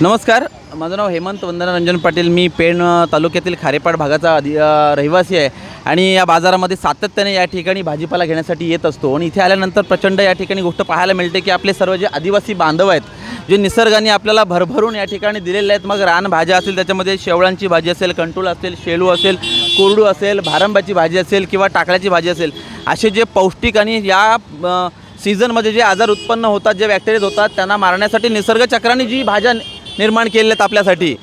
नमस्कार माझं नाव हेमंत वंदना रंजन पाटील. मी पेण तालुक्यातील खारेपाड भागाचा अधि रहिवासी आहे आणि या बाजारामध्ये सातत्याने या ठिकाणी भाजीपाला घेण्यासाठी येत असतो आणि इथे आल्यानंतर प्रचंड या ठिकाणी गोष्ट पाहायला मिळते की आपले सर्व जे आदिवासी बांधव आहेत जे निसर्गाने आपल्याला भरभरून या ठिकाणी दिलेले आहेत. मग रानभाज्या असेल त्याच्यामध्ये शेवळांची भाजी असेल कंटूल असेल शेलू असेल कोरडू असेल भारंबाची भाजी असेल किंवा टाकळ्याची भाजी असेल असे जे पौष्टिक आणि या सीझनमध्ये जे आजार उत्पन्न होतात जे बॅक्टेरियाज होतात त्यांना मारण्यासाठी निसर्गचक्राने जी भाज्या निर्माण केलेल्या आहेत आपल्यासाठी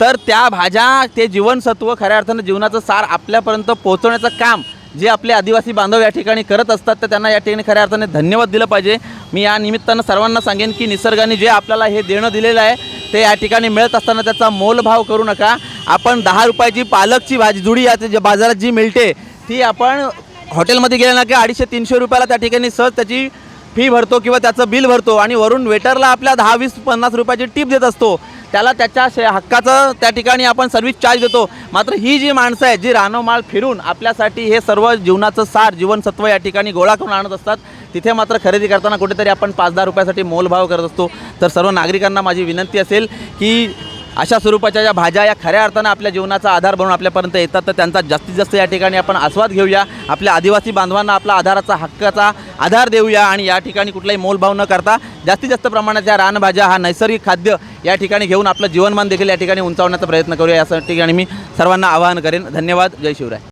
तर त्या भाज्या ते जीवनसत्व खऱ्या अर्थानं जीवनाचं सार आपल्यापर्यंत पोहोचवण्याचं काम जे आपले आदिवासी बांधव या ठिकाणी करत असतात तर त्यांना या ठिकाणी खऱ्या अर्थाने धन्यवाद दिलं पाहिजे. मी या निमित्तानं सर्वांना सांगेन की निसर्गाने जे आपल्याला हे देणं दिलेलं आहे ते या ठिकाणी मिळत असताना त्याचा मोलभाव करू नका. आपण दहा रुपयाची पालकची भाजी जुडी या जे बाजारात जी मिळते ती आपण हॉटेलमध्ये गेल्या ना की अडीचशे तीनशे रुपयाला त्या ठिकाणी सहज त्याची फी भरतो किंवा त्याचं बिल भरतो आणि वरून वेटरला आपल्या दहा वीस पन्नास रुपयाची टीप देत असतो. त्याला त्याच्या शे हक्काचं त्या ठिकाणी आपण सर्व्हिस चार्ज देतो. मात्र ही जी माणसं आहेत जी रानोमाळ फिरून आपल्यासाठी हे सर्व जीवनाचं सार जीवनसत्व या ठिकाणी गोळा करून आणत असतात तिथे मात्र खरेदी करताना कुठेतरी आपण पाच दहा रुपयासाठी मोलभाव करत असतो. तर सर्व नागरिकांना माझी विनंती असेल की अशा स्वरूपाच्या ज्या भाज्या या खऱ्या अर्थानं आपल्या जीवनाचा आधार बनून आपल्यापर्यंत येतात. तर त्यांचा जास्तीत जास्त या ठिकाणी आपण आस्वाद घेऊया. आपल्या आदिवासी बांधवांना आपला आधाराचा हक्काचा आधार देऊया आणि या ठिकाणी कुठलाही मोलभाव न करता जास्तीत जास्त प्रमाणात या रानभाज्या हा नैसर्गिक खाद्य या ठिकाणी घेऊन आपलं जीवनमान देखील या ठिकाणी उंचावण्याचा प्रयत्न करूया. यासाठी ठिकाणी मी सर्वांना आवाहन करेन. धन्यवाद. जय शिवराय.